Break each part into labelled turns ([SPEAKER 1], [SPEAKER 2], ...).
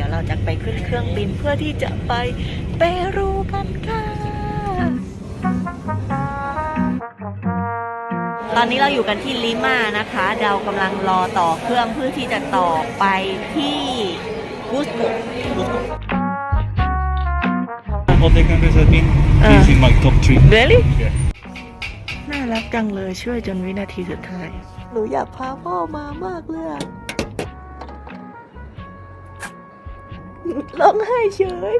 [SPEAKER 1] ดี๋ยวเราจะไปขึ้นเครื่องบินเพื่อที่จะไปเปรูกันค่ะ ตอนนี้เราอยู่กันที่ลิมานะคะเรากำลังรอต่อเครื่องเพื่อที่จะต่อไปที่กุสโก
[SPEAKER 2] All the countries have been is in my top three.
[SPEAKER 1] Really
[SPEAKER 2] Yeah.
[SPEAKER 1] น่ารักจังเลยช่วยจนวินาทีสุดท้าย หนูอยากพาพ่อมามากเลยอะ ร้องไห้เฉย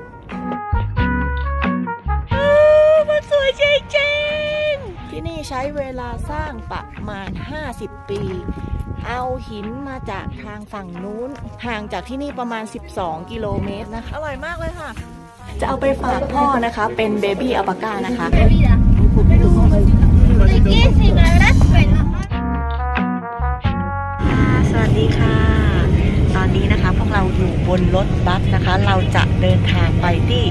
[SPEAKER 1] อ้าวมันสวยจริงๆ ที่นี่ใช้เวลาสร้างประมาณ 50 ปี เอาหินมาจากทางฝั่งนู้น ห่างจากที่นี่ประมาณ 12 กิโลเมตรนะคะ อร่อยมากเลยค่ะ จะเอาไปฝากพ่อนะคะ เป็นเบบี้อัลปาก้านะคะ บนรถบัสนะคะ เราจะเดินทางไปที่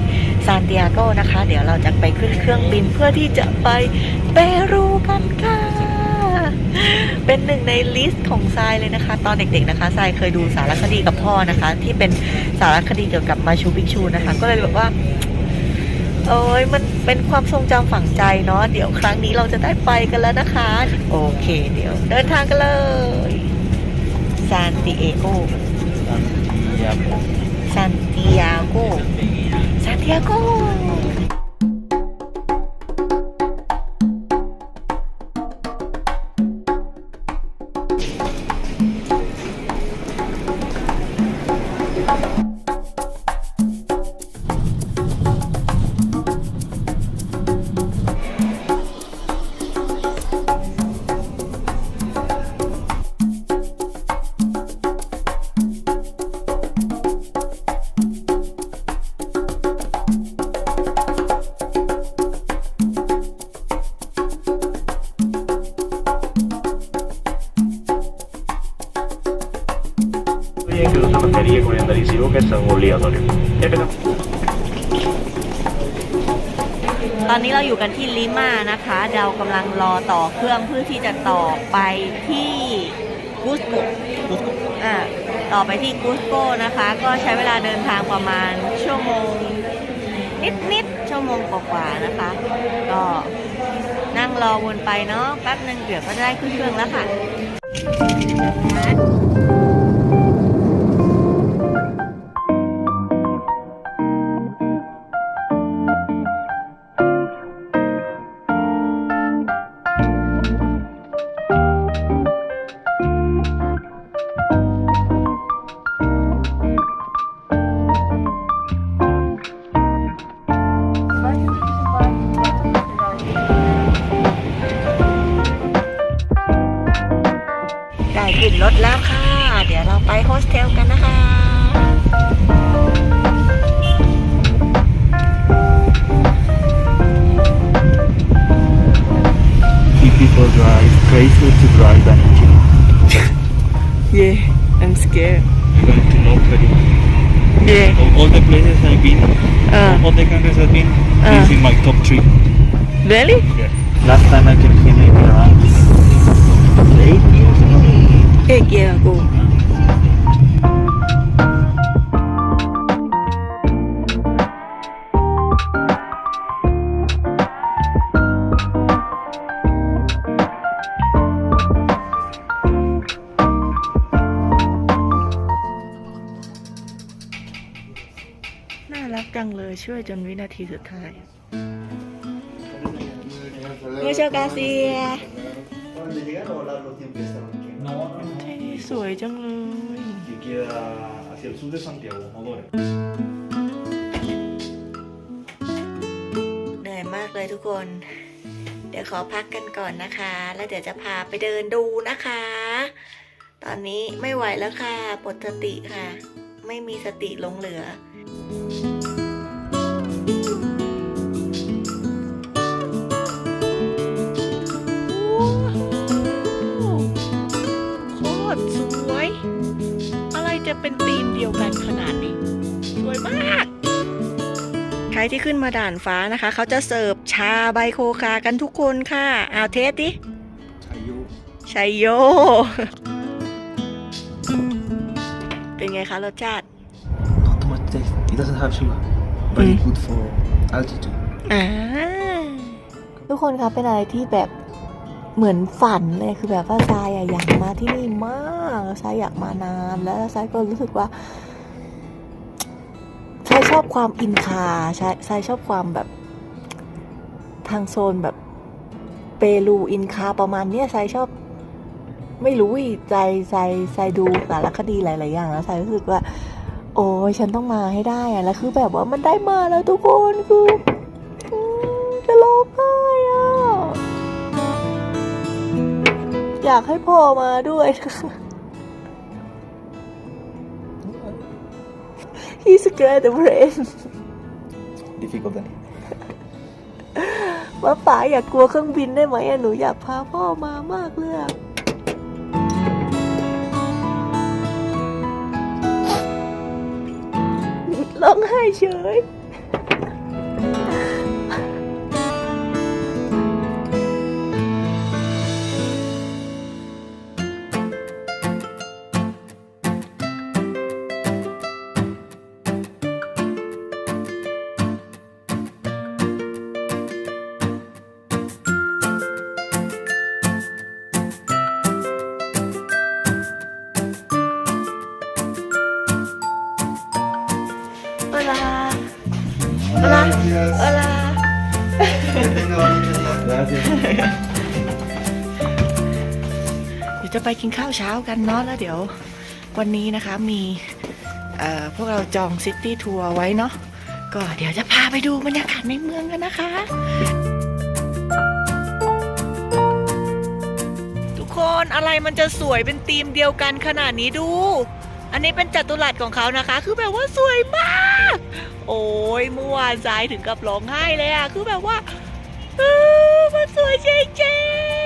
[SPEAKER 1] ซานติอาโกนะคะ เดี๋ยวเราจะไปขึ้นเครื่องบินเพื่อที่จะไปเปรูกันค่ะ เป็นหนึ่งในลิสต์ของทรายเลยนะคะ ตอนเด็กๆนะคะทรายเคยดูสารคดีกับพ่อนะคะ ที่เป็นสารคดีเกี่ยวกับมาชูปิกชูนะคะ ก็เลยแบบว่าโอ้ยมันเป็นความทรงจำฝังใจเนาะเดี๋ยวครั้งนี้เราจะได้ไปกันแล้วนะคะ โอเค เดี๋ยว เดินทางกันเลยซานติเอโก
[SPEAKER 2] Santiago.
[SPEAKER 1] ซานติอาโกซาน กันที่ลิมานะคะเรากำลังรอต่อเครื่องเพื่อที่จะต่อไปที่กุสโกอ่าต่อไปที่กุสโกนะคะ ก็ใช้เวลาเดินทางประมาณชั่วโมงนิดๆชั่วโมงกว่าๆนะคะ ก็นั่งรอวนไปเนาะแป๊บหนึ่งเดี๋ยวก็จะได้ขึ้นเครื่องแล้วค่ะ ได้ขึ้นรถแล้วค่ะ เดี๋ยวเราไปโฮสเทลกันนะคะ
[SPEAKER 2] If people drive crazy to drive an engine.
[SPEAKER 1] Yeah I'm scared
[SPEAKER 2] I'm going to know Peru.
[SPEAKER 1] Yeah
[SPEAKER 2] Of all the places I've been,
[SPEAKER 1] Uh.
[SPEAKER 2] all the countries I've been,
[SPEAKER 1] Uh.
[SPEAKER 2] is in my top three.
[SPEAKER 1] Really
[SPEAKER 2] Yeah. Last time I came here maybe around eight years ago.
[SPEAKER 1] Eight years ago น่ารักจังเลยช่วยจนวินาทีสุดท้าย Muchas gracias ที่นี่ สวยจังเลย
[SPEAKER 2] Que queda hacia el sur de Santiago, Modore.
[SPEAKER 1] เหนื่อยมากเลยทุกคน เดี๋ยวขอพักกันก่อนนะคะ แล้วเดี๋ยวจะพาไปเดินดูนะคะ ตอนนี้ไม่ไหวแล้วค่ะปลดสติค่ะ ไม่มีสติหลงเหลือ ใครที่ขึ้นมาด่านฟ้านะคะ เขาจะเสิร์ฟชาใบโคคากันทุกคนค่ะเอาเทสดิชัยโยเป็นไงคะรสชาติ
[SPEAKER 2] No taste. It doesn't have sugar. Very
[SPEAKER 1] Mm.
[SPEAKER 2] good for altitude.
[SPEAKER 1] อ่าทุกคนครับเป็นอะไรที่แบบเหมือนฝันเลยคือแบบว่าทรายอะอยากมาที่นี่มากทรายอยากมานานแล้วทรายก็รู้สึกว่าทราย ชอบความอินคาทรายทรายชอบความแบบทางโซนแบบเปรูอินคาประมาณเนี้ยทรายชอบ ไม่รู้ใจใจใจดูสารคดีหลาย ๆ อย่างแล้วใจรู้สึกว่า โอ้ยฉันต้องมาให้ได้อะแล้วคือแบบว่ามันได้มาแล้วทุกคนคือจะร้องไห้อะอยากให้พ่อมาด้วย นะคะ He's scared the brain
[SPEAKER 2] Difficult than
[SPEAKER 1] ว่าป๋าอยากกลัวเครื่องบินได้ไหมอะหนูอยากพาพ่อมามากเลยอะร้องไห้เฉย จะไปกินข้าวเช้ากันเนาะแล้วเดี๋ยววันนี้นะคะมีพวกเราจองซิตี้ทัวร์ไว้เนาะก็เดี๋ยวจะพาไปดูบรรยากาศในเมืองกันนะคะ ทุกคนอะไรมันจะสวยเป็นธีมเดียวกันขนาดนี้ดู อันนี้เป็นจัตุรัสของเขานะคะ คือแบบว่าสวยมาก โอ้ยเมื่อวานสายถึงกับร้องไห้เลยอะคือแบบว่ามันสวยจริงๆ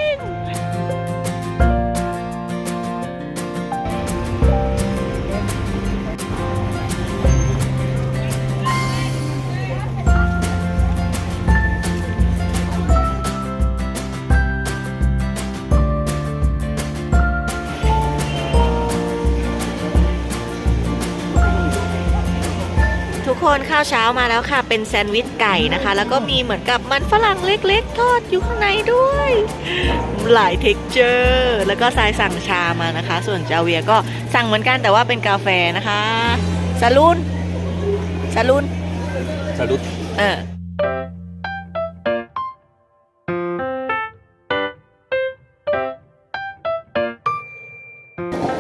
[SPEAKER 1] คนข้าวเช้ามาแล้วค่ะ เป็นแซนด์วิชไก่นะคะ แล้วก็มีเหมือนกับมันฝรั่งเล็กๆ ทอดอยู่ข้างในด้วย หลายเท็กเจอร์แล้วก็ทรายสั่งชามานะคะ ส่วนจาเวียก็สั่งเหมือนกันแต่ว่าเป็นกาแฟนะคะซาลูนซาลูน
[SPEAKER 2] Salud.
[SPEAKER 1] เออ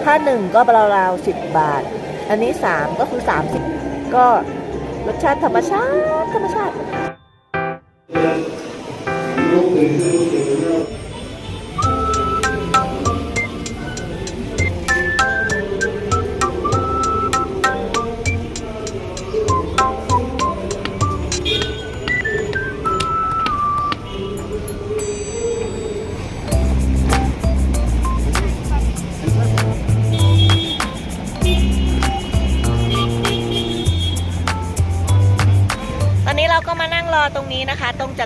[SPEAKER 1] ถ้าหนึ่งก็ราวๆสิบบาท อันนี้สามก็คือสามสิบก็ รสชาติธรรมชาติ ธรรมชาติ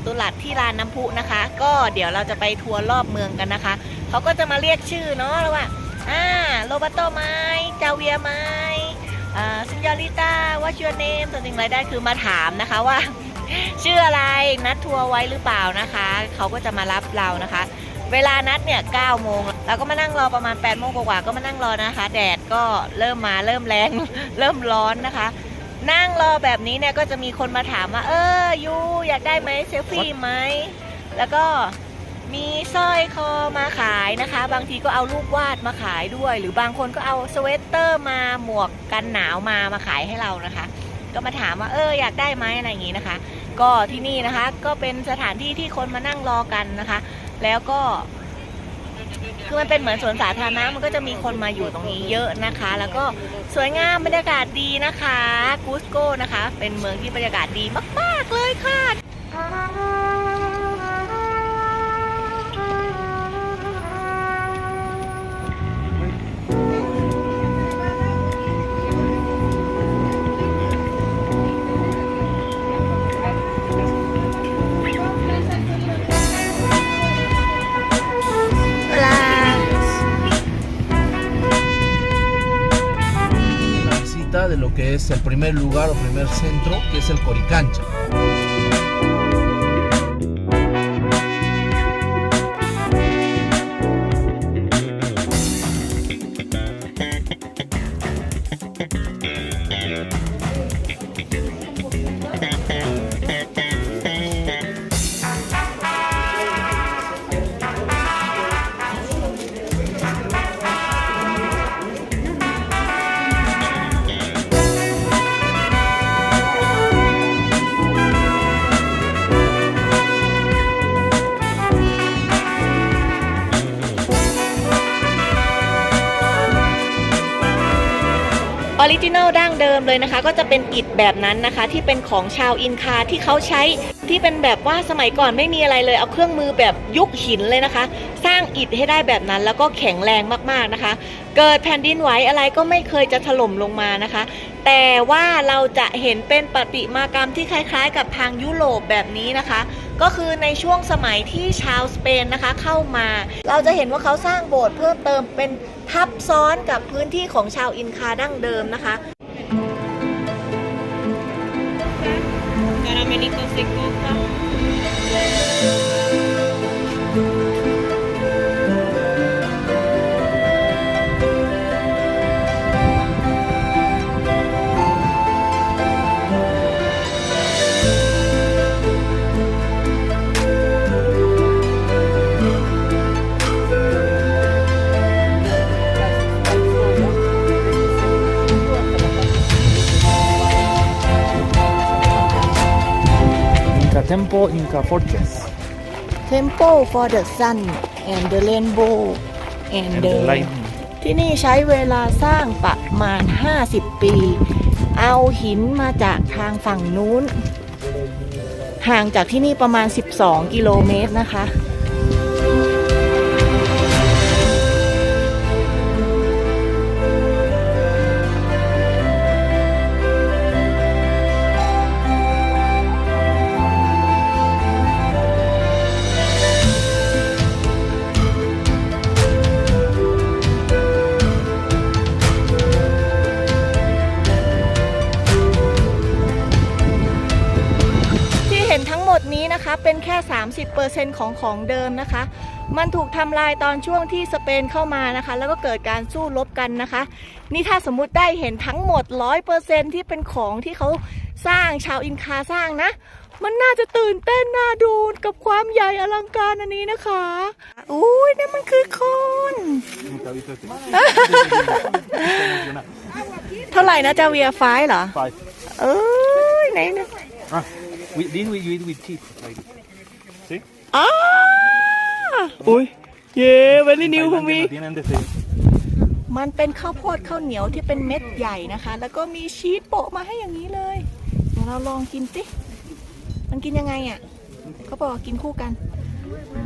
[SPEAKER 1] ตุรัสที่ลานน้ำพุนะคะ ก็เดี๋ยวเราจะไปทัวร์รอบเมืองกันนะคะ เขาก็จะมาเรียกชื่อเนาะแล้วว่าอ่าโรบัตโตไหมจาเวียไมอ่าซินยอริต้าว่าชัวเนมตัวจริงไรได้คือมาถามนะคะว่า ชื่ออะไรนัดทัวร์ไว้หรือเปล่านะคะ เขาก็จะมารับเรานะคะเวลานัดเนี่ย9โมงเราก็มานั่งรอประมาณ8โมงกว่าก็มานั่งรอนะคะ แดดก็เริ่มมาเริ่มแรง เริ่มร้อนนะคะ นั่งรอแบบนี้เนี่ยก็จะมีคนมาถามว่า เออยูอยากได้ไหมเซลฟี่ไหม แล้วก็มีสร้อยคอมาขายนะคะ บางทีก็เอารูปวาดมาขายด้วย หรือบางคนก็เอาสเวตเตอร์มาหมวกกันหนาวมามาขายให้เรานะคะ ก็มาถามว่าเอออยากได้ไหมอะไรอย่างนี้นะคะ ก็ที่นี่นะคะก็เป็นสถานที่ที่คนมานั่งรอกันนะคะ แล้วก็ คือมันเป็นเหมือนสวนสาธารณะมันก็จะมีคนมาอยู่ตรงนี้เยอะนะคะ แล้วก็สวยงามบรรยากาศดีนะคะกูสโกนะคะ เป็นเมืองที่บรรยากาศดีมาก ๆ เลยค่ะ
[SPEAKER 3] lo que es el primer lugar o primer centro, que es el Coricancha.
[SPEAKER 1] เลยนะคะ ก็จะเป็นอิฐแบบนั้นนะคะ ที่เป็นของชาวอินคาที่เขาใช้ที่เป็นแบบว่าสมัยก่อนไม่มีอะไรเลย เอาเครื่องมือแบบยุคหินเลยนะคะ สร้างอิฐให้ได้แบบนั้นแล้วก็แข็งแรงมากๆนะคะ เกิดแผ่นดินไหวอะไรก็ไม่เคยจะถล่มลงมานะคะ แต่ว่าเราจะเห็นเป็นประติมากรรมที่คล้ายๆ กับทางยุโรปแบบนี้นะคะ ก็คือในช่วงสมัยที่ชาวสเปนนะคะเข้ามา เราจะเห็นว่าเขาสร้างโบสถ์เพิ่มเติมเป็นทับซ้อนกับพื้นที่ของชาวอินคาดั้งเดิมนะคะ
[SPEAKER 4] caramelitos de
[SPEAKER 2] coca. Temple, Inca Fortress.
[SPEAKER 1] Temple for the Sun and the Rainbow and,
[SPEAKER 2] And
[SPEAKER 1] the
[SPEAKER 2] the lightning.
[SPEAKER 1] ที่นี่ใช้เวลาสร้างประมาณ 50 ปี เอาหินมาจากทางฝั่งนู้น ห่างจากที่นี่ประมาณ 12 กิโลเมตรนะคะ นี้นะคะเป็นแค่ 30%ของของเดิมนะคะ มันถูกทำลายตอนช่วงที่สเปนเข้ามานะคะ แล้วก็เกิดการสู้รบกันนะคะ นี่ถ้าสมมุติได้เห็นทั้งหมด 100%ที่เป็นของที่เขาสร้างชาวอินคาสร้างนะ มันน่าจะตื่นเต้นน่าดูกับความใหญ่อลังการอันนี้นะคะอุ้ยนี่นมันคือคน เท่าไหร่นะจาเวียไฟเหรอ
[SPEAKER 2] Five.
[SPEAKER 1] เอ้ยไหนนะ
[SPEAKER 2] Ah, we, this we eat with teeth. Like, see?
[SPEAKER 1] อ้าอุ้ยเย้วันนี้นิว
[SPEAKER 2] Thailand
[SPEAKER 1] คุณมี
[SPEAKER 2] no tienen de ese.
[SPEAKER 1] มันเป็นข้าวโพดข้าวเหนียวที่เป็นเม็ดใหญ่นะคะ แล้วก็มีชีสโปะมาให้อย่างนี้เลยเดี๋ยวเราลองกินสิมันกินยังไงอะเขาบอกว่ากินคู่กันอื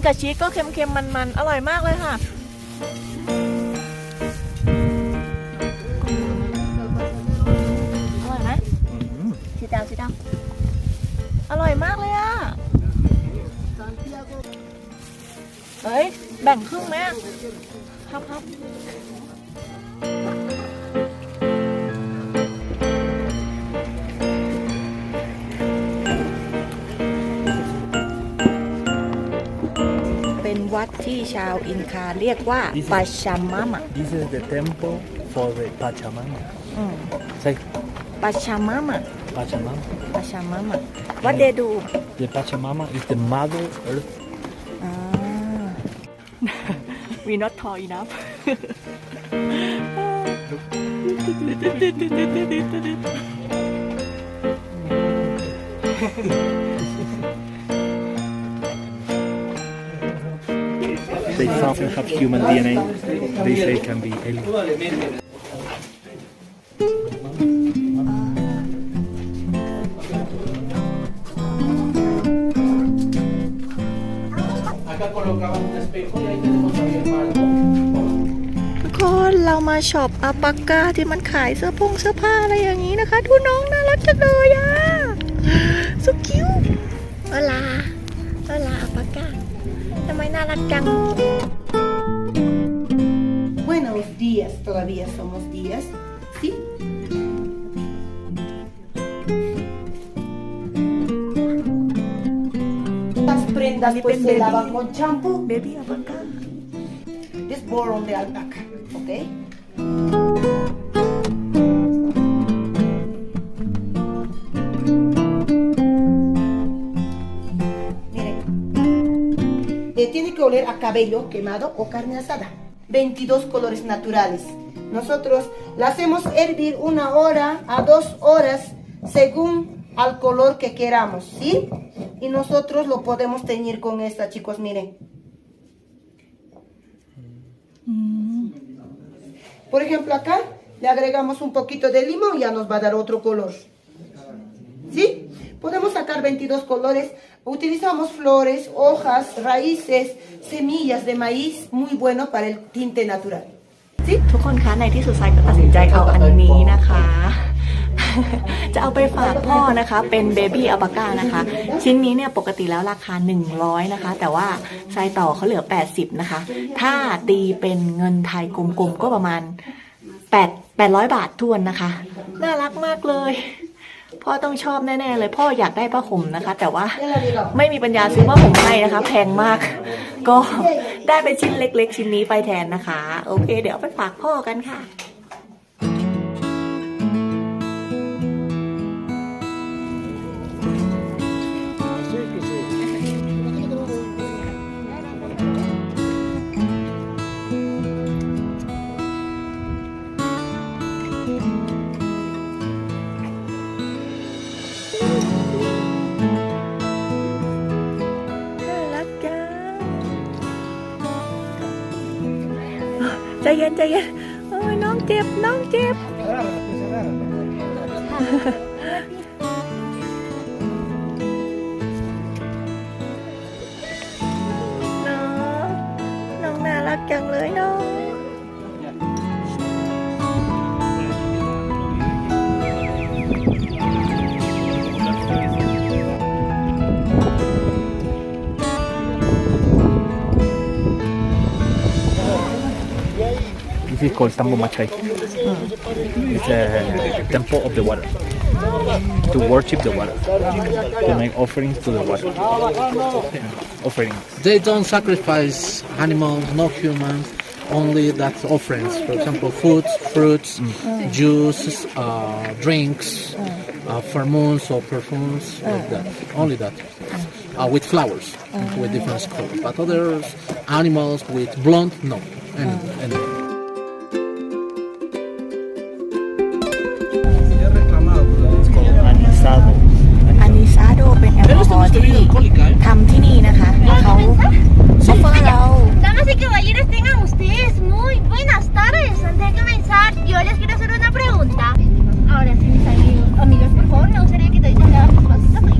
[SPEAKER 1] กินกับชีสก็เค็มๆ มันๆ อร่อยมากเลยค่ะ อร่อยไหมชิดาวชิดาวอร่อยมากเลยอะเฮ้ย แบ่งครึ่งไหมอะครับครับ วัดที่ชาวอินคาเรียกว่าปาชามามะ
[SPEAKER 2] This is the temple for the Pachamama.
[SPEAKER 1] อืม
[SPEAKER 2] Say
[SPEAKER 1] ปาชามามะ
[SPEAKER 2] Pachamama.
[SPEAKER 1] ปาชามามะวัดเดดู
[SPEAKER 2] The Pachamama is the Mother Earth.
[SPEAKER 1] อ่า we not tall enough
[SPEAKER 2] They often have human DNA. They say can be alien.
[SPEAKER 1] ทุกคนเรามาช็อปอาปากกาที่มันขายเสื้อผงเสื้อผ้าอะไรอย่างนี้นะคะ ดูน้องน่ารักจังเลยอะสุคิว ทำไมน่ารักจัง
[SPEAKER 5] Buenos días, todavía somos días, ¿sí? Las prendas pues se lavan con champú.
[SPEAKER 1] เบบี้อัลปาก้า
[SPEAKER 5] Es borrón de alpaca, ¿ok? A cabello quemado o carne asada. 22 colores naturales. Nosotros la hacemos hervir una hora a dos horas según al color que queramos, ¿sí? Y nosotros lo podemos teñir con esta, chicos, miren. Por ejemplo, acá le agregamos un poquito de limón y ya nos va a dar otro color. ¿Sí? Podemos sacar 22 colores. Utilizamos flores, hojas, raíces, semillas de maíz, muy bueno para el tinte natural.
[SPEAKER 1] ทุกคนคะในที่สุดไซก็ตัดสินใจเอาอันนี้นะคะ จะเอาไปฝากพ่อนะคะ เป็นเบบี้อัลปาก้านะคะ ชิ้นนี้เนี่ยปกติแล้วราคา 100 นะคะ แต่ว่าไซต่อเขาเหลือ 80 นะคะ ถ้าตีเป็นเงินไทยกลมๆก็ประมาณ8 800 บาททวนนะคะ น่ารักมากเลย พ่อต้องชอบแน่ๆเลย พ่ออยากได้ผ้าห่มนะคะ แต่ว่าไม่มีปัญญาซื้อผ้าห่มให้นะคะ แพงมาก ก็ได้เป็นชิ้นเล็ก ๆ ชิ้นนี้ไปแทนนะคะ โอเค เดี๋ยวเอาไปฝากพ่อกันค่ะ ใ called
[SPEAKER 2] Tambo Machai. It's a temple of the water. To worship the water. To make offerings to the water. Offerings.
[SPEAKER 3] They don't sacrifice animals, no humans, only that offerings. For example, foods, fruits, juices, uh, drinks, uh, or perfumes, like that. Only that. Uh, with flowers, with different colors. But others, animals with blonde, no. And, and
[SPEAKER 4] caballeros, tengan ustedes muy buenas tardes. Antes de comenzar, yo les quiero hacer una pregunta. Ahora sí, mis amigos, amigos, por favor, me gustaría que toditos levanten sus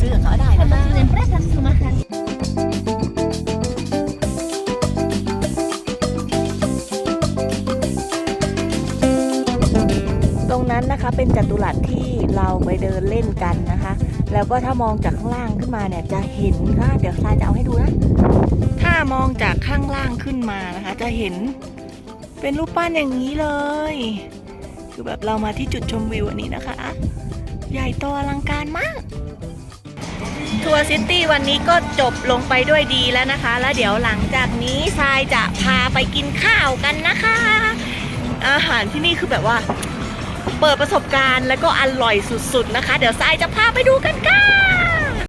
[SPEAKER 1] ซื้อกับเขาได้นะคะตรงนั้นนะคะเป็นจัตุรัสที่เราไปเดินเล่นกันนะคะ แล้วก็ถ้ามองจากข้างล่างขึ้นมาเนี่ยจะเห็นค่ะเดี๋ยวทรายจะเอาให้ดูนะ ถ้ามองจากข้างล่างขึ้นมานะคะ จะเห็นเป็นรูปปั้นอย่างนี้เลย คือแบบเรามาที่จุดชมวิวอันนี้นะคะ ใหญ่โตอลังการมาก ทัวร์ซิตี้วันนี้ก็จบลงไปด้วยดีแล้วนะคะ แล้วเดี๋ยวหลังจากนี้ทรายจะพาไปกินข้าวกันนะคะ อาหารที่นี่คือแบบว่า เปิดประสบการณ์แล้วก็อร่อยสุดๆนะคะ เดี๋ยวทรายจะพาไปดูกันค่ะ